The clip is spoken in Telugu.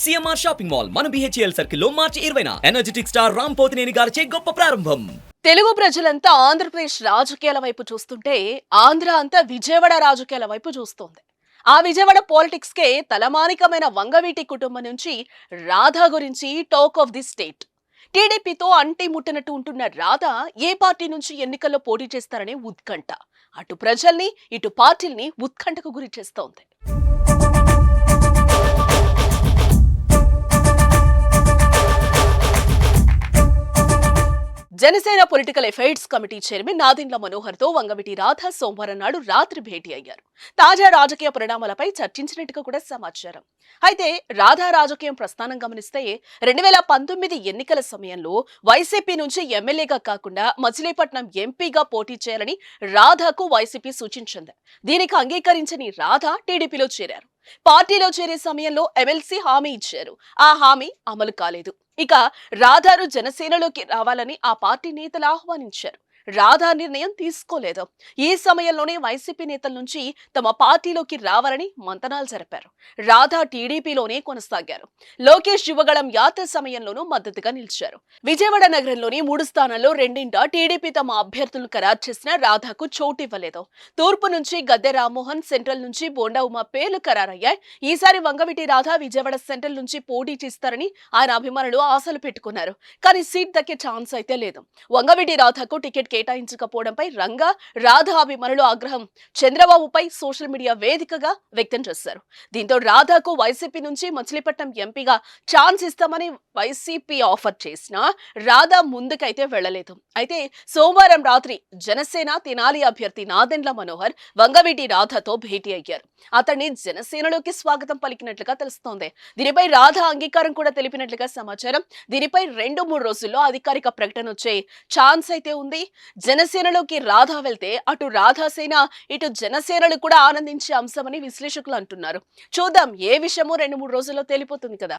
సిఎంఆర్ షాపింగ్ మాల్ మన బిహెచ్ఎల్ సర్కిల్లో మార్చి ఇరవైన. ఎనర్జెటిక్ స్టార్ రామ్ పోతినేని గారిచే గొప్ప ప్రారంభం. తెలుగు ప్రజలంతా ఆంధ్రప్రదేశ్ రాజకీయాల వైపు చూస్తుంటే ఆంధ్ర అంతా విజయవాడ రాజకీయాల వైపు చూస్తోంది. ఆ విజయవాడ పాలిటిక్స్ కే తలమానికమైన వంగవీటి కుటుంబం నుంచి రాధా గురించి టాక్ ఆఫ్ ది స్టేట్ టీడీపీతో అంటి ముట్టనట్టు ఉంటున్న రాధా ఏ పార్టీ నుంచి ఎన్నికల్లో పోటీ చేస్తారనే ఉత్కంఠ. అటు ప్రజల్ని ఇటు పార్టీల్ని ఉత్కంఠకు గురి చేస్తోంది. Janasena political affairs committee chairman Nadendla మనోహర్తో Vangaveeti Radha సోమవారం నాడు రాత్రి భేటీ అయ్యారు. తాజా రాజకీయ పరిణామాలపై చర్చించినట్టుగా కూడా సమాచారం. అయితే రాధా రాజకీయం ప్రస్థానం గమనిస్తే రెండు వేల పంతొమ్మిది ఎన్నికల సమయంలో వైసీపీ నుంచి ఎమ్మెల్యేగా కాకుండా మచిలీపట్నం ఎంపీగా పోటీ చేయాలని రాధాకు వైసీపీ సూచించింది. దీనికి అంగీకరించని రాధా టీడీపీలో చేరారు. పార్టీలో చేరే సమయంలో ఎమ్మెల్సీ హామీ ఇచ్చారు. ఆ హామీ అమలు కాలేదు. ఇక రాధారు జనసేనలోకి రావాలని ఆ పార్టీ నేతలు ఆహ్వానించారు. రాధా నిర్ణయం తీసుకోలేదు. ఈ సమయంలోనే వైసీపీ నేతల నుంచి తమ పార్టీలోకి రావాలని మంతనాలు జరిపారు. రాధా టీడీపీలోనే కొనసాగారు. లోకేష్ యువగళం యాత్ర సమయంలోనూ మద్దతుగా నిలిచారు. విజయవాడ నగరంలోని మూడు స్థానాల్లో రెండింట టీడీపీ తమ అభ్యర్థులను ఖరారు చేసిన రాధాకు చోటు ఇవ్వలేదు. తూర్పు నుంచి గద్దె రామ్మోహన్ సెంట్రల్ నుంచి బోండా ఉమా పేర్లు ఖరారయ్యాయి. ఈసారి వంగవిటి రాధా విజయవాడ సెంట్రల్ నుంచి పోటీ చేస్తారని ఆయన అభిమానులు ఆశలు పెట్టుకున్నారు. కానీ సీట్ దక్కే ఛాన్స్ అయితే లేదు. వంగవిటి రాధాకు టికెట్ కేటాయించకపోవడంపై రంగా రాధా అభిమానులు ఆగ్రహం. చంద్రబాబుపై సోషల్ మీడియా వేదికగా వ్యక్తం చేశారు. దీంతో రాధాకు వైసీపీ నుంచి మచిలీపట్నం ఎంపీగా ఛాన్స్ ఇస్తామని వైసీపీ ఆఫర్ చేసినా రాధా ముందుకైతే వెళ్ళలేదు అయితే సోమవారం రాత్రి జనసేన తినాలి అభ్యర్థి నాదెండ్ల మనోహర్ వంగవీటి రాధాతో భేటీ అయ్యారు. అతన్ని జనసేనలోకి స్వాగతం పలికినట్లుగా తెలుస్తోంది. దీనిపై రాధా అంగీకారం కూడా తెలిపినట్లుగా సమాచారం. దీనిపై రెండు మూడు రోజుల్లో అధికారిక ప్రకటన వచ్చే ఛాన్స్ అయితే ఉంది. జనసేనలోకి రాధా వెళ్తే అటు రాధాసేన ఇటు జనసేనలు కూడా ఆనందించే అంశమని విశ్లేషకులు అంటున్నారు. చూద్దాం ఏ విషయమో రెండు మూడు రోజుల్లో తేలిపోతుంది కదా.